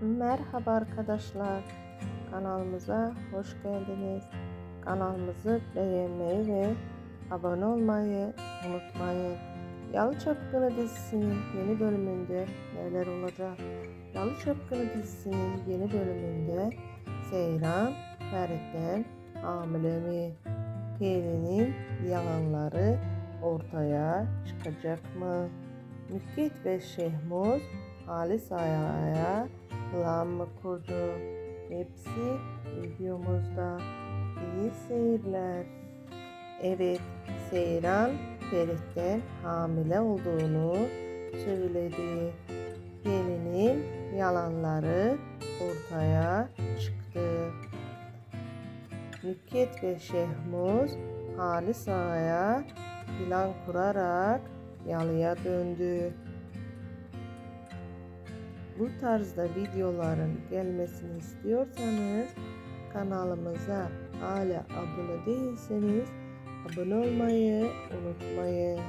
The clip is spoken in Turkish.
Merhaba arkadaşlar. Kanalımıza hoş geldiniz. Kanalımızı beğenmeyi ve abone olmayı unutmayın. Yalı Çapkını dizisinin yeni bölümünde neler olacak? Yalı Çapkını dizisinin yeni bölümünde Seyran Ferit'ten hamile mi? Pelin'in yalanları ortaya çıkacak mı? Nükhet ve Şehmuz Halis Aya'ya plan mı kurdu? Hepsi videomuzda. İyi seyirler. Evet, Seyran Ferit'ten hamile olduğunu söyledi. Gelinin yalanları ortaya çıktı. Nükhet ve Şehmuz Halis Ağa'ya plan kurarak yalıya döndü. Bu tarzda videoların gelmesini istiyorsanız kanalımıza hala abone değilseniz abone olmayı unutmayın.